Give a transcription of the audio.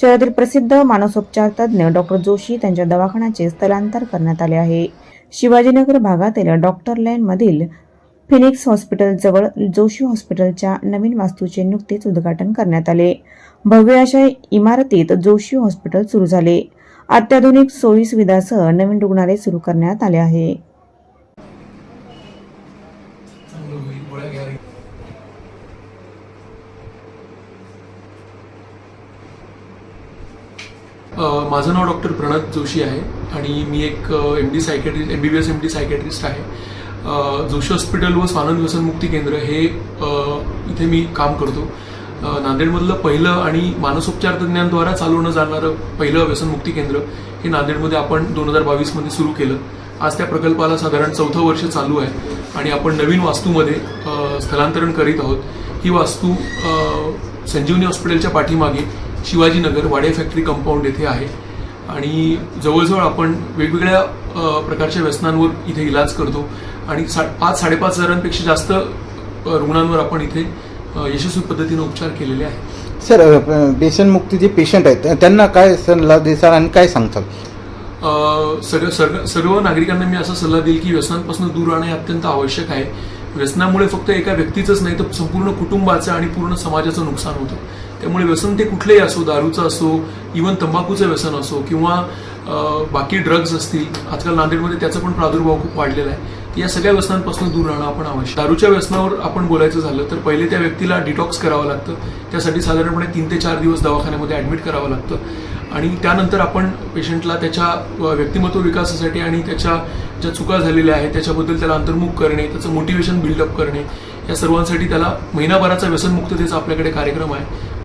शहरातील प्रसिद्ध मानसोपचार तज्ज्ञ डॉक्टर जोशी त्यांच्या दवाखान्याचे स्थलांतर करण्यात आले आहे. शिवाजीनगर भागातील डॉक्टर लेनमधील फिनिक्स हॉस्पिटलजवळ जोशी हॉस्पिटलच्या नवीन वास्तूचे नुकतेच उद्घाटन करण्यात आले. भव्य अशा इमारतीत जोशी हॉस्पिटल सुरू झाले. अत्याधुनिक सोयी सुविधासह नवीन रुग्णालय सुरू करण्यात आले आहे. माझं नाव डॉक्टर प्रणत जोशी आहे आणि मी एक M D psychiatrist M B B S M D psychiatrist आहे. जोशी हॉस्पिटल व स्वानंद व्यसनमुक्ती केंद्र हे इथे मी काम करतो. नांदेडमधलं पहिलं आणि मानसोपचार तज्ज्ञांद्वारा चालवणं जाणारं पहिलं व्यसनमुक्ती केंद्र हे नांदेडमध्ये आपण दोन हजार बावीसमध्ये सुरू केलं. आज त्या प्रकल्पाला साधारण चौथं वर्ष चालू आहे आणि आपण नवीन वास्तूमध्ये स्थलांतरण करीत आहोत. ही वास्तू संजीवनी हॉस्पिटलच्या पाठीमागे शिवाजीनगर वाडे फॅक्टरी कंपाऊंड येथे आहे. आणि जवळजवळ आपण वेगवेगळ्या प्रकारच्या व्यसनांवर इथे इलाज करतो. आणि सा पाच साडेपाच हजारांपेक्षा जास्त रुग्णांवर आपण इथे यशस्वी पद्धतीने उपचार केलेले आहेत. सर व्यसनमुक्ती जे पेशंट आहेत त्यांना काय सल्ला देसाल आणि काय सांगताल? सर्व सर्व सर्व नागरिकांना मी असा सल्ला देईल की व्यसनांपासून दूर राहणे हे अत्यंत आवश्यक आहे. व्यसनामुळे फक्त एका व्यक्तीचंच नाही तर संपूर्ण कुटुंबाचं आणि पूर्ण समाजाचं नुकसान होतं. त्यामुळे व्यसन ते कुठलेही असो दारूचं असो इवन तंबाखूचं व्यसन असो किंवा बाकी ड्रग्ज असतील आजकाल नांदेडमध्ये त्याचा पण प्रादुर्भाव खूप वाढलेला आहे. या सगळ्या व्यसनांपासून दूर राहणं आपण आवश्यक. दारूच्या व्यसनावर आपण बोलायचं झालं तर पहिले त्या व्यक्तीला डिटॉक्स करावं लागतं. त्यासाठी साधारणपणे तीन ते चार दिवस दवाखान्यामध्ये ॲडमिट करावं लागतं. आणि त्यानंतर आपण पेशंटला त्याच्या व्यक्तिमत्व विकासासाठी आणि त्याच्या ज्या चुका झालेल्या आहेत त्याच्याबद्दल त्याला अंतर्मुख करणे त्याचं मोटिवेशन बिल्डअप करणे या सर्वांसाठी त्याला महिनाभराचा व्यसनमुक्ततेचा आपल्याकडे कार्यक्रम आहे.